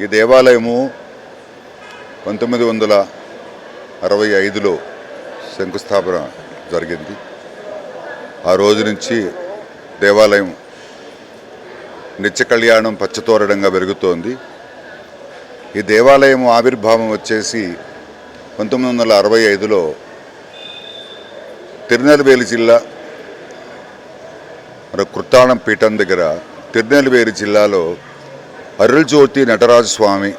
ఈ దేవాలయము పంతొమ్మిది వందల అరవై ఐదులో శంకుస్థాపన జరిగింది. ఆ రోజు నుంచి దేవాలయం నిత్య కళ్యాణం పచ్చతోరణంగా పెరుగుతోంది. ఈ దేవాలయం ఆవిర్భావం వచ్చేసి పంతొమ్మిది వందల అరవై ఐదులో తిరునెల్వేలి జిల్లా మరి కృత్తాళం పీఠం దగ్గర తిరునెల్వేలి జిల్లాలో అరుల్ జ్యోతి నటరాజ స్వామి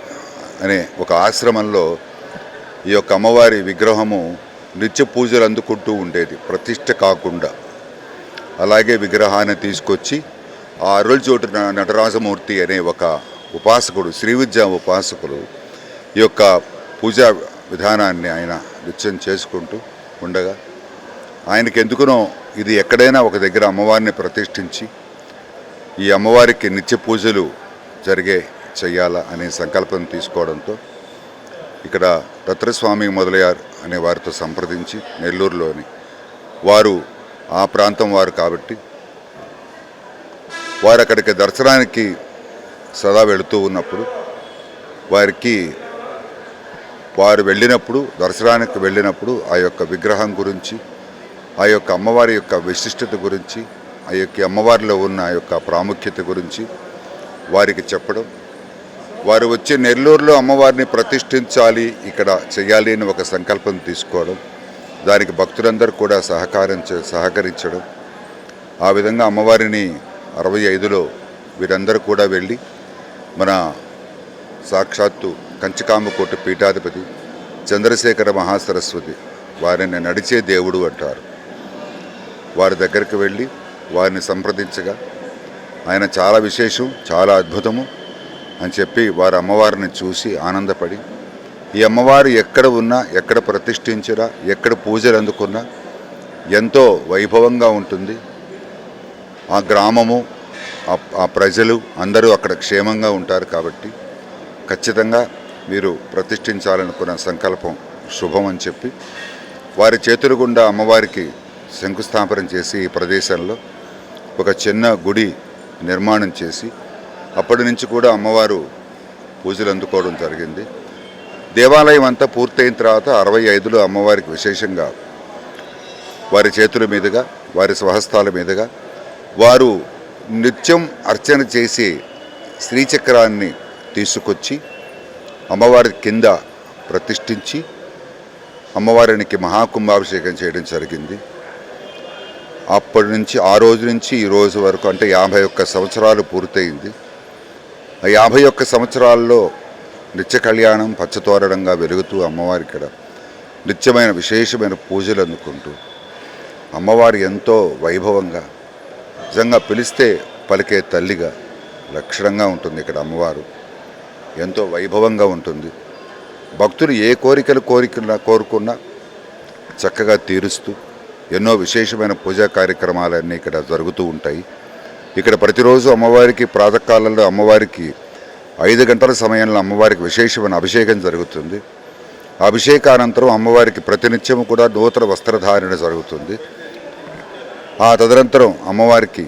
అనే ఒక ఆశ్రమంలో ఈ యొక్క అమ్మవారి విగ్రహము నిత్య పూజలు అందుకుంటూ ఉండేది ప్రతిష్ట కాకుండా. అలాగే విగ్రహాన్ని తీసుకొచ్చి ఆ అరుల్ జ్యోతి న- నటరాజమూర్తి అనే ఒక ఉపాసకుడు శ్రీ విద్యా ఉపాసకుడు ఈ యొక్క పూజా విధానాన్ని ఆయన నిత్యం చేసుకుంటూ ఉండగా ఆయనకి ఎందుకునో ఇది ఎక్కడైనా ఒక దగ్గర అమ్మవారిని ప్రతిష్ఠించి ఈ అమ్మవారికి నిత్య పూజలు జరిగే చెయ్యాలా అనే సంకల్పం తీసుకోవడంతో ఇక్కడ దత్తరస్వామి మొదలయ్యారు అనే వారితో సంప్రదించి నెల్లూరులోని వారు ఆ ప్రాంతం వారు కాబట్టి వారు అక్కడికి దర్శనానికి సదా వెళుతూ ఉన్నప్పుడు వారికి వారు వెళ్ళినప్పుడు దర్శనానికి వెళ్ళినప్పుడు ఆ యొక్క విగ్రహం గురించి ఆ యొక్క అమ్మవారి యొక్క విశిష్టత గురించి ఆ యొక్క అమ్మవారిలో ఉన్న ఆ యొక్క ప్రాముఖ్యత గురించి వారికి చెప్పడం. వారు వచ్చి నెల్లూరులో అమ్మవారిని ప్రతిష్ఠించాలి ఇక్కడ చేయాలి అని ఒక సంకల్పం తీసుకోవడం. దానికి భక్తులందరూ కూడా సహకారం చే- సహకరించడం. ఆ విధంగా అమ్మవారిని అరవై ఐదులో వీరందరూ కూడా వెళ్ళి మన సాక్షాత్తు కంచికామకోట పీఠాధిపతి చంద్రశేఖర మహాసరస్వతి వారిని నడిచే దేవుడు అంటారు. వారి దగ్గరికి వెళ్ళి వారిని సంప్రదించగా ఆయన చాలా విశేషం చాలా అద్భుతము అని చెప్పి వారి అమ్మవారిని చూసి ఆనందపడి ఈ అమ్మవారు ఎక్కడ ఉన్నా ఎక్కడ ప్రతిష్ఠించినా ఎక్కడ పూజలు అందుకున్నా ఎంతో వైభవంగా ఉంటుంది. ఆ గ్రామము ఆ- ప్రజలు అందరూ అక్కడ క్షేమంగా ఉంటారు కాబట్టి ఖచ్చితంగా మీరు ప్రతిష్ఠించాలనుకున్న సంకల్పం శుభం అని చెప్పి వారి చేతులు గుండా అమ్మవారికి శంకుస్థాపన చేసి ఈ ప్రదేశంలో ఒక చిన్న గుడి నిర్మాణం చేసి అప్పటి నుంచి కూడా అమ్మవారు పూజలు అందుకోవడం జరిగింది. దేవాలయం అంతా పూర్తయిన తర్వాత అరవై ఐదులో అమ్మవారికి విశేషంగా వారి చేతుల మీదుగా వారి స్వహస్తాల మీదుగా వారు నిత్యం అర్చన చేసి శ్రీచక్రాన్ని తీసుకొచ్చి అమ్మవారి కింద ప్రతిష్ఠించి అమ్మవారికి మహాకుంభాభిషేకం చేయడం జరిగింది. అప్పటి నుంచి ఆ రోజు నుంచి ఈ రోజు వరకు అంటే యాభై ఒక్క సంవత్సరాలు పూర్తయింది. ఆ యాభై ఒక్క సంవత్సరాల్లో నిత్య కళ్యాణం పచ్చతోరణంగా వెలుగుతూ అమ్మవారి ఇక్కడ నిత్యమైన విశేషమైన పూజలు అందుకుంటూ అమ్మవారు ఎంతో వైభవంగా నిజంగా పిలిస్తే పలికే తల్లిగా లక్షణంగా ఉంటుంది ఇక్కడ అమ్మవారు. ఎంతో వైభవంగా ఉంటుంది. భక్తులు ఏ కోరికలు కోరికన్నా కోరుకున్నా చక్కగా తీరుస్తూ ఎన్నో విశేషమైన పూజా కార్యక్రమాలన్నీ ఇక్కడ జరుగుతూ ఉంటాయి. ఇక్కడ ప్రతిరోజు అమ్మవారికి ప్రాతకాలంలో అమ్మవారికి ఐదు గంటల సమయంలో అమ్మవారికి విశేషమైన అభిషేకం జరుగుతుంది. అభిషేకానంతరం అమ్మవారికి ప్రతినిత్యము కూడా నూతన వస్త్రధారణ జరుగుతుంది. ఆ తదనంతరం అమ్మవారికి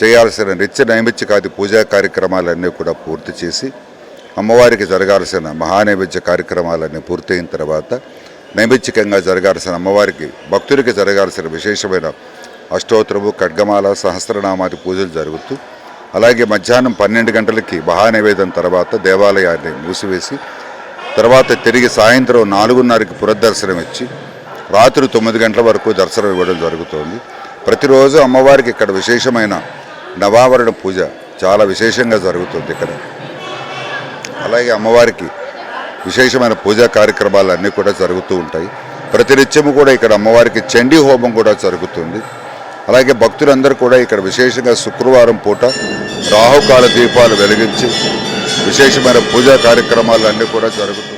చేయాల్సిన నిత్య నైమిత్యకాది పూజా కార్యక్రమాలన్నీ కూడా పూర్తి చేసి అమ్మవారికి జరగాల్సిన మహానైవేద్య కార్యక్రమాలన్నీ పూర్తయిన తర్వాత నైమిత్తికంగా జరగాల్సిన అమ్మవారికి భక్తులకి జరగాల్సిన విశేషమైన అష్టోత్తరము ఖడ్గమాల సహస్రనామాది పూజలు జరుగుతూ అలాగే మధ్యాహ్నం పన్నెండు గంటలకి మహానైవేద్యం తర్వాత దేవాలయాన్ని మూసివేసి తర్వాత తిరిగి సాయంత్రం నాలుగున్నరకి పునర్దర్శనం ఇచ్చి రాత్రి తొమ్మిది గంటల వరకు దర్శనం ఇవ్వడం జరుగుతోంది. ప్రతిరోజు అమ్మవారికి ఇక్కడ విశేషమైన నవావరణ పూజ చాలా విశేషంగా జరుగుతుంది ఇక్కడ. అలాగే అమ్మవారికి విశేషమైన పూజా కార్యక్రమాలు అన్నీ కూడా జరుగుతూ ఉంటాయి. ప్రతినిత్యము కూడా ఇక్కడ అమ్మవారికి చండీ హోమం కూడా జరుగుతుంది. అలాగే భక్తులందరూ కూడా ఇక్కడ విశేషంగా శుక్రవారం పూట రాహుకాల దీపాలు వెలిగించి విశేషమైన పూజా కార్యక్రమాలు అన్నీ కూడా జరుగుతూ